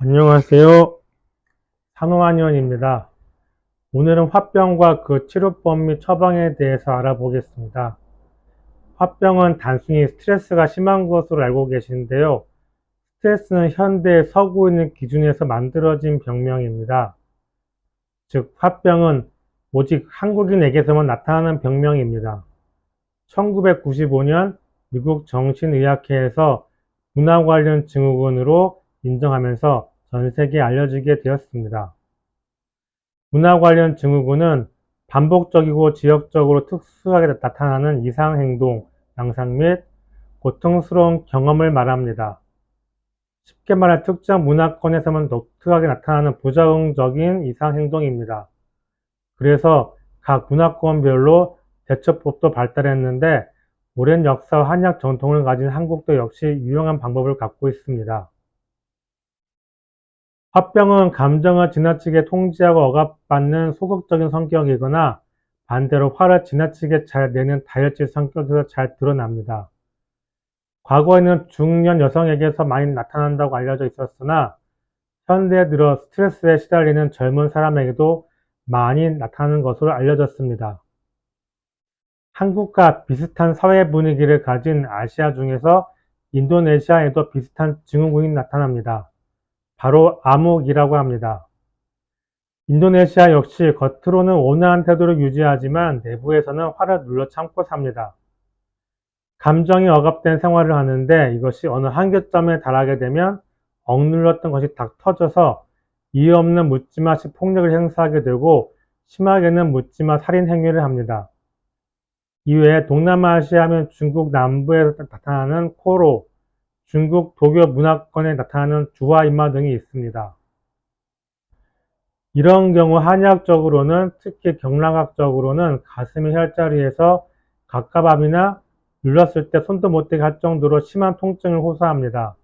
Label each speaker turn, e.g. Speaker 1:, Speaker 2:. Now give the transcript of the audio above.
Speaker 1: 안녕하세요. 산호한의원입니다. 오늘은 화병과 그 치료법 및 처방에 대해서 알아보겠습니다. 화병은 단순히 스트레스가 심한 것으로 알고 계시는데요. 스트레스는 현대 서구인의 기준에서 만들어진 병명입니다. 즉, 화병은 오직 한국인에게서만 나타나는 병명입니다. 1995년 미국 정신의학회에서 문화 관련 증후군으로 인정하면서 전 세계에 알려지게 되었습니다. 문화 관련 증후군은 반복적이고 지역적으로 특수하게 나타나는 이상 행동, 양상 및 고통스러운 경험을 말합니다. 쉽게 말해 특정 문화권에서만 독특하게 나타나는 부정적인 이상 행동입니다. 그래서 각 문화권별로 대처법도 발달했는데 오랜 역사와 한약 전통을 가진 한국도 역시 유용한 방법을 갖고 있습니다. 화병은 감정을 지나치게 통제하고 억압받는 소극적인 성격이거나 반대로 화를 지나치게 잘 내는 다혈질 성격에서 잘 드러납니다. 과거에는 중년 여성에게서 많이 나타난다고 알려져 있었으나 현대에 들어 스트레스에 시달리는 젊은 사람에게도 많이 나타나는 것으로 알려졌습니다. 한국과 비슷한 사회 분위기를 가진 아시아 중에서 인도네시아에도 비슷한 증후군이 나타납니다. 바로 암흑이라고 합니다. 인도네시아 역시 겉으로는 온화한 태도를 유지하지만 내부에서는 화를 눌러 참고 삽니다. 감정이 억압된 생활을 하는데 이것이 어느 한계점에 달하게 되면 억눌렀던 것이 딱 터져서 이유 없는 묻지마식 폭력을 행사하게 되고 심하게는 묻지마 살인 행위를 합니다. 이외에 동남아시아 하면 중국 남부에서 나타나는 코로, 중국 도교 문화권에 나타나는 주화 이마 등이 있습니다. 이런 경우 한의학적으로는 특히 경락학적으로는 가슴의 혈자리에서 갑갑함이나 눌렀을 때 손도 못 대게 할 정도로 심한 통증을 호소합니다.